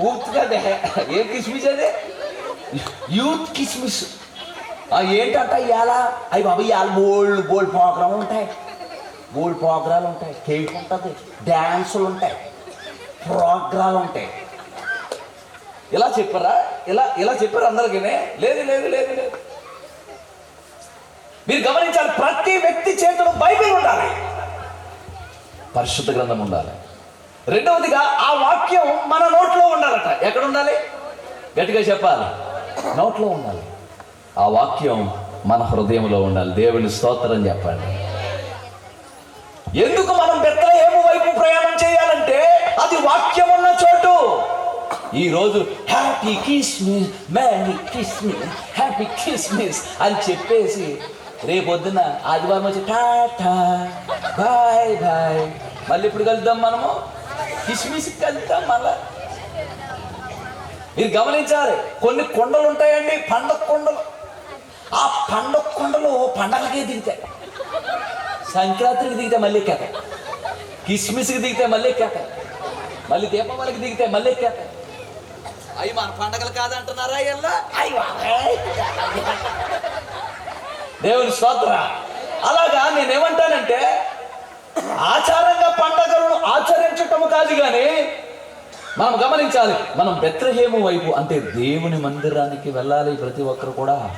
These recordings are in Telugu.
పూర్తిగా కదే కిస్మిస్ అదే? యూత్ కిస్మిస్. ఏంటంట ఇవాళ అవి బాబు ఇవాళ బోల్డ్ బోల్డ్ ప్రోగ్రామ్ ఉంటాయి. బోల్డ్ ప్రోగ్రాలు ఉంటాయి. కేక్ ఉంటుంది. డ్యాన్సులు ఉంటాయి. ప్రోగ్రాలు ఉంటాయి. ఇలా చెప్పారా? ఇలా ఇలా చెప్పారు అందరికీ లేదు లేదు లేదు లేదు. మీరు గమనించాలి ప్రతి వ్యక్తి చేతిలో బైబిల్ ఉండాలి. పరిశుద్ధ గ్రంథం ఉండాలి. రెండవదిగా ఆ వాక్యం మన నోట్లో ఉండాలట. ఎక్కడ ఉండాలి? గట్టిగా చెప్పాలి. నోట్లో ఉండాలి. ఆ వాక్యం మన హృదయంలో ఉండాలి. దేవుని స్తోత్రం చెప్పండి. ఎందుకు మనం బెత్తలహేము వైపు ప్రయాణం చేయాలంటే అది వాక్యం ఉన్న చోటు. ఈరోజు హ్యాపీ కిస్మిస్ మ్యారీ కిస్మిస్ హ్యాపీ కిస్మిస్ అని చెప్పేసి రేపొద్దున ఆదివారం వచ్చి టాటా బాయ్ బాయ్. మళ్ళీ ఇప్పుడు కలుద్దాం మనము. కిస్మిస్ కలుద్దాం మళ్ళా. మీరు గమనించాలి కొన్ని కొండలు ఉంటాయండి పండగ కొండలు. ఆ పండగ కొండలు పండగలకే దిగుతాయి. సంక్రాంతికి దిగితే మళ్ళీ కేత కిస్మిస్కి దిగితే మళ్ళీ కేత మళ్ళీ దీపావళికి దిగితే మళ్ళీ కేత అవి మన పండగలు కాదంటున్నారా ఇలా దేవుని స్తోత్ర. అలాగా నేనేమంటానంటే ఆచారంగా పండగలను మనం గమనించాలి మనం బెత్రహేము వైపు అంటే దేవుని మందిరానికి వెళ్ళాలి ప్రతి ఒక్కరు కూడా.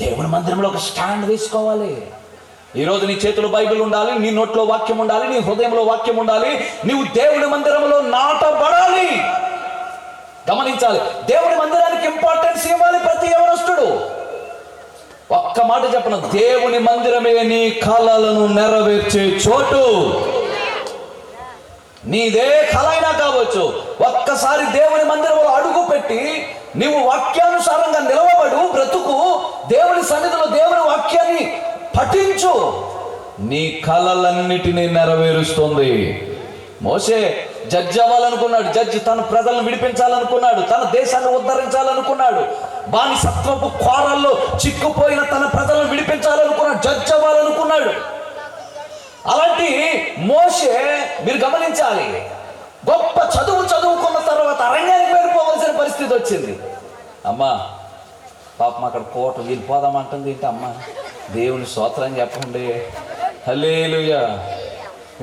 దేవుని మందిరంలో ఒక స్టాండ్ వేసుకోవాలి. ఈరోజు నీ చేతిలో బైబిల్ ఉండాలి నీ నోట్లో వాక్యం ఉండాలి నీ హృదయంలో వాక్యం ఉండాలి నీవు దేవుని మందిరంలో నాటబడాలి. గమనించాలి దేవుని మందిరానికి ఇంపార్టెన్స్ ఇవ్వాలి ప్రతి యవనస్తుడు. ఒక్క మాట చెప్పను దేవుని మందిరమే నీ కళలను నెరవేర్చే చోటు. నీదే కళ కావచ్చు ఒక్కసారి దేవుని మందిరంలో అడుగు పెట్టి నీవు వాక్యానుసారంగా నిలవబడు బ్రతుకు దేవుని సన్నిధిలో దేవుని వాక్యాన్ని పఠించు. నీ కలలన్నిటినీ నెరవేరుస్తుంది. మోసే జడ్జి అవ్వాలనుకున్నాడు జడ్జి తన ప్రజలను విడిపించాలనుకున్నాడు తన దేశాన్ని ఉద్ధరించాలనుకున్నాడు బానిసత్వపు కోరల్లో చిక్కుపోయిన తన ప్రజలను విడిపించాలనుకున్నాడు జడ్జి అవ్వాలనుకున్నాడు అలాంటి మోసే మీరు గమనించాలి. గొప్ప చదువు చదువుకున్న తర్వాత అరణ్యానికి వెళ్ళిపోవలసిన పరిస్థితి వచ్చింది. అమ్మా పాపం అక్కడ కోట వెళ్ళిపోదామంటుంది ఏంటి అమ్మా? దేవుని స్తోత్రం చెప్పండి. హలేలుయా